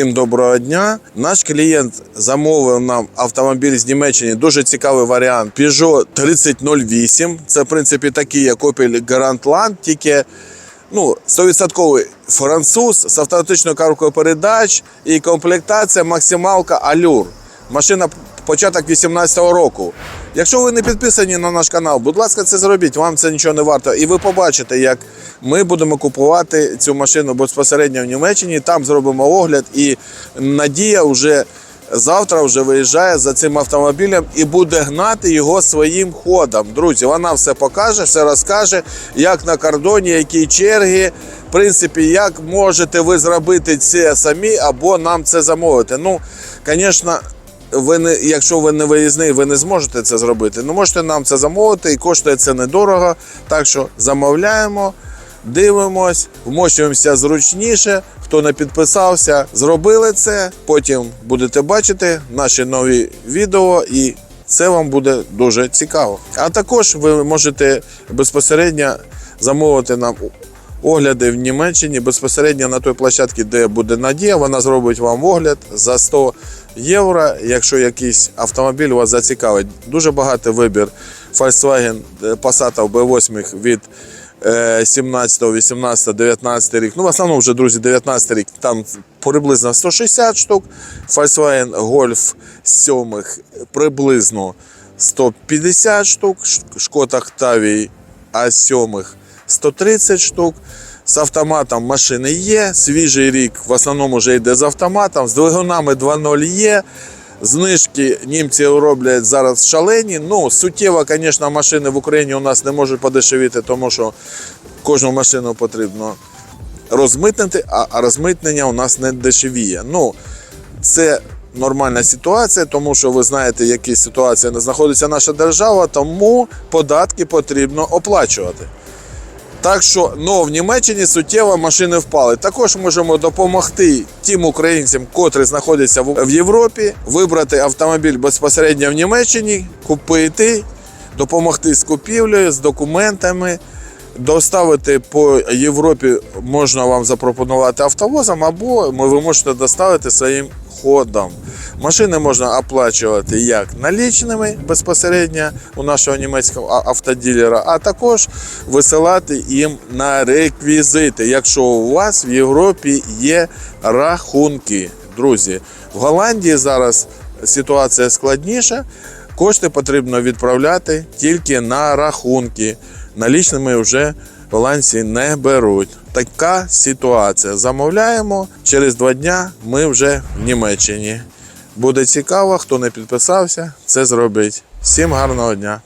Всім доброго дня. Наш клієнт замовив нам автомобіль з Німеччини. Дуже цікавий варіант Peugeot 3008. Це, в принципі, такий, як Opel Grand Land, тільки ну, 100% француз з автоматичною коробкою передач і комплектація максималка Allure. Машина початок 18-го року. Якщо ви не підписані на наш канал, будь ласка, це зробіть, вам це нічого не варто. І ви побачите, як ми будемо купувати цю машину безпосередньо в Німеччині. Там зробимо огляд, і Надія вже завтра вже виїжджає за цим автомобілем і буде гнати його своїм ходом. Друзі, вона все покаже, все розкаже, як на кордоні, які черги. В принципі, як можете ви зробити це самі або нам це замовити. Ну, звісно, ви не, якщо ви не виїзний, ви не зможете це зробити. Ну, можете нам це замовити і коштує це недорого. Так що замовляємо, дивимось, вмощуємося зручніше. Хто не підписався, зробили це. Потім будете бачити наші нові відео і. Це вам буде дуже цікаво. А також ви можете безпосередньо замовити нам огляди в Німеччині безпосередньо на той площадці, де буде Надія. Вона зробить вам огляд за 100 євро, якщо якийсь автомобіль вас зацікавить. Дуже багатий вибір Volkswagen Passat B8 від е, 17, 18, 19 рік. Ну, в основному вже, друзі, 19 рік. Там приблизно 160 штук. Volkswagen Golf 7 приблизно 150 штук. Шкода Octavia А7 130 штук. З автоматом машини є. Свіжий рік в основному вже йде з автоматом. З двигунами 2.0 є. Знижки німці роблять зараз шалені. Ну, суттєво, звісно, машини в Україні у нас не можуть подешевіти, тому що кожну машину потрібно розмитнити, а розмитнення у нас не дешевіє. Ну, це нормальна ситуація, тому що ви знаєте, в якій ситуації знаходиться наша держава, тому податки потрібно оплачувати. Так що ну, в Німеччині суттєво машини впали. Також можемо допомогти тим українцям, котрі знаходяться в Європі, вибрати автомобіль безпосередньо в Німеччині, купити, допомогти з купівлею, з документами. Доставити по Європі можна вам запропонувати автовозом, або ви можете доставити своїм ходом. Машини можна оплачувати як налічними безпосередньо у нашого німецького автоділера, а також висилати їм на реквізити, якщо у вас в Європі є рахунки. Друзі, в Голландії зараз ситуація складніша. Кошти потрібно відправляти тільки на рахунки. Налічними вже голландці не беруть. Така ситуація. Замовляємо. Через два дня ми вже в Німеччині. Буде цікаво, хто не підписався, це зробить. Всім гарного дня!